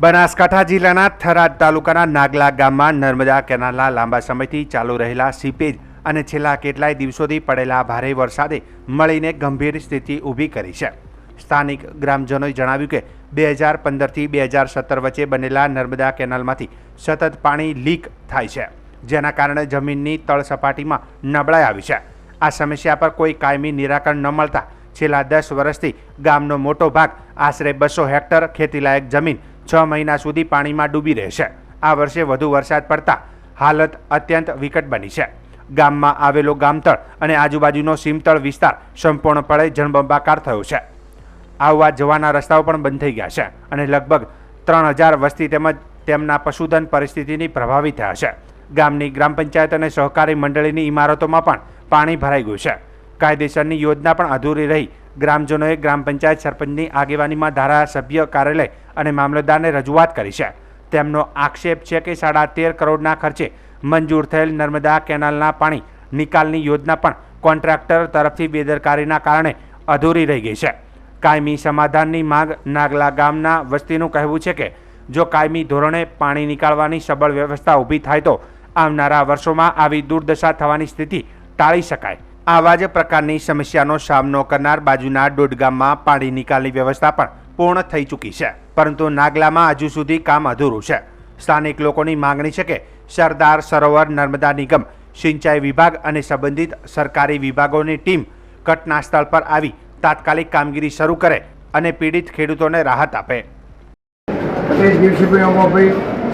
બનાસકાંઠા જિલ્લાના થરાદ તાલુકાના નાગલા ગામમાં નર્મદા કેનાલના લાંબા સમયથી ચાલુ રહેલા સીપેજ અને છેલ્લા કેટલાય દિવસોથી પડેલા ભારે વરસાદે મળીને ગંભીર સ્થિતિ ઊભી કરી છે. સ્થાનિક ગ્રામજનોએ જણાવ્યું કે બે હજાર પંદરથી બે હજાર સત્તર વચ્ચે બનેલા નર્મદા કેનાલમાંથી સતત પાણી લીક થાય છે, જેના કારણે જમીનની તળ સપાટીમાં નબળાઈ આવી છે. આ સમસ્યા પર કોઈ કાયમી નિરાકરણ ન મળતા છેલ્લા દસ વર્ષથી ગામનો મોટો ભાગ આશરે બસો હેક્ટર ખેતીલાયક જમીન છ મહિના સુધી પાણીમાં ડૂબી રહેશે. આ વર્ષે વધુ વરસાદ પડતા હાલત અત્યંત વિકટ બની છે. ગામમાં આવેલો ગામતળ અને આજુબાજુનો સીમતળ વિસ્તાર સંપૂર્ણપણે જળબંબાકાર થયો છે. આવવા જવાના રસ્તાઓ પણ બંધ થઈ ગયા છે અને લગભગ ત્રણ હજાર વસ્તી તેમજ તેમના પશુધન પરિસ્થિતિની પ્રભાવિત થયા છે. ગામની ગ્રામ પંચાયત અને સહકારી મંડળીની ઇમારતોમાં પણ પાણી ભરાઈ ગયું છે. કાયદેસરની યોજના પણ અધૂરી રહી ગ્રામજનોએ ગ્રામ પંચાયત સરપંચની આગેવાનીમાં ધારાસભ્ય કાર્યાલય અને મામલતદારને રજૂઆત કરી છે. તેમનો આક્ષેપ છે કે સાડા તેર કરોડના ખર્ચે મંજૂર થયેલ નર્મદા કેનાલના પાણી નિકાલની યોજના પણ કોન્ટ્રાક્ટર તરફથી બેદરકારીના કારણે અધૂરી રહી ગઈ છે. કાયમી સમાધાનની માંગ નાગલા ગામના વસ્તીનું કહેવું છે કે, જો કાયમી ધોરણે પાણી નીકાળવાની સબળ વ્યવસ્થા ઊભી થાય તો આવનારા વર્ષોમાં આવી દુર્દશા થવાની સ્થિતિ ટાળી શકાય. આવા જ પ્રકારની સમસ્યાનો સામનો કરનાર બાજુના ડોડગામમાં પાણી નિકાલની વ્યવસ્થા પણ પૂર્ણ થઈ ચૂકી છે. પરંતુ નાગલામાં હજુ સુધી કામ અધૂરું છે. સ્થાનિક લોકોની માંગણી છે કે સરદાર સરોવર નર્મદા નિગમ, સિંચાઈ વિભાગ અને સંબંધિત સરકારી વિભાગોની ટીમ ઘટના સ્થળ પર આવી તાત્કાલિક કામગીરી શરૂ કરે અને પીડિત ખેડૂતોને રાહત આપે. તે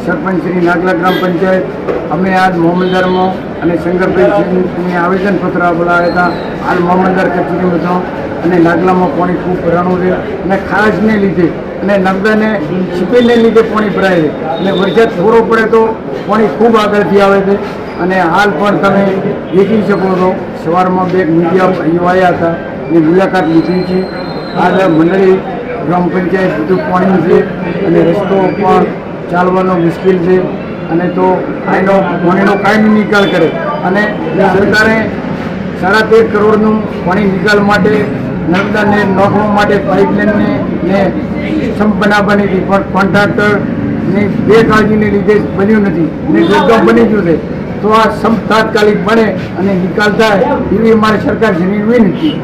સરપંચ શ્રી નાગલા ગ્રામ પંચાયત, અમે આજ મોહમ્મદારમાં અને શંકરભાઈ આવેદનપત્ર બોલાવ્યા હતા, હાલ મામલદાર કચેરીમાં હતો અને નાગલામાં પાણી ખૂબ ભરાણું છે. અને ખાસને લીધે, અને નર્મદાને સિપેલને લીધે પાણી ભરાય છે. અને વરસાદ થોડો પડે તો પાણી ખૂબ આગળથી આવે છે. અને હાલ પણ તમે દેખી શકો છો, સવારમાં બે મીડિયા અહીં આવ્યા હતા. અને મુલાકાત લીધી છે. આજે મંડળી, ગ્રામ પંચાયત બધું પાણી છે. અને રસ્તો પણ ચાલવાનો મુશ્કેલ છે. અને તો આનો પાણીનો કાયમી નિકાલ કરે. અને સરકારે સાડા તેર કરોડનું પાણી નિકાલ માટે નર્મદાને નોખવા માટે પાઇપલાઇનને ને સંપ બનાવવાની હતી, પણ કોન્ટ્રાક્ટરની બેકાળજીને લીધે બન્યું નથી અને જગ્યા બની ગયું છે. તો આ સંપ તાત્કાલિક બને અને નિકાલ થાય એવી અમારી સરકાર વિનંતી.